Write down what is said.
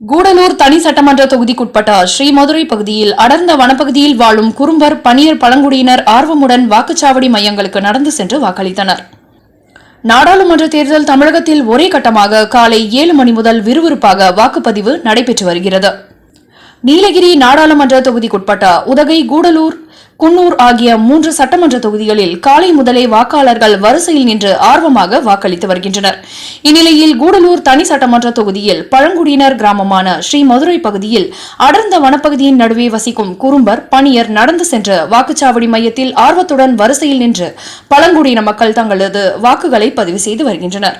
கூடலூர் தனி சட்டமன்ற தொகுதிக்குட்பட்ட ஸ்ரீமதுரை பகுதியில் அடர்ந்த வனப்பகுதியில் வாழும் குறும்பர் பனியர் பழங்குடியினர் ஆர்வமுடன் வாக்குச்சாவடி மையங்களுக்கு நடந்து சென்று வாக்களித்தனர். நாடாளுமன்ற தேர்தல் தமிழகத்தில் ஒரே கட்டமாக காலை ஏழு மணி முதல் விறுவிறுப்பாக வாக்குப்பதிவு நடைபெற்று வருகிறது. நீலகிரி நாடாளுமன்ற தொகுதிக்குட்பட்ட உதகை கூடலூர் குன்னூர் ஆகிய மூன்று சட்டமன்ற தொகுதிகளில் காலை முதலே வாக்காளர்கள் வரிசையில் நின்று ஆர்வமாக வாக்களித்து வருகின்றனர். இந்நிலையில் கூடலூர் தனி சட்டமன்ற தொகுதியில் பழங்குடியினர் கிராமமான ஸ்ரீ மதுரை பகுதியில் அடர்ந்த வனப்பகுதியின் நடுவே வசிக்கும் குறும்பர் பணியர் நடந்து சென்று வாக்குச்சாவடி மையத்தில் ஆர்வத்துடன் வரிசையில் நின்று பழங்குடியின மக்கள் தங்களது வாக்குகளை பதிவு செய்து வருகின்றனர்.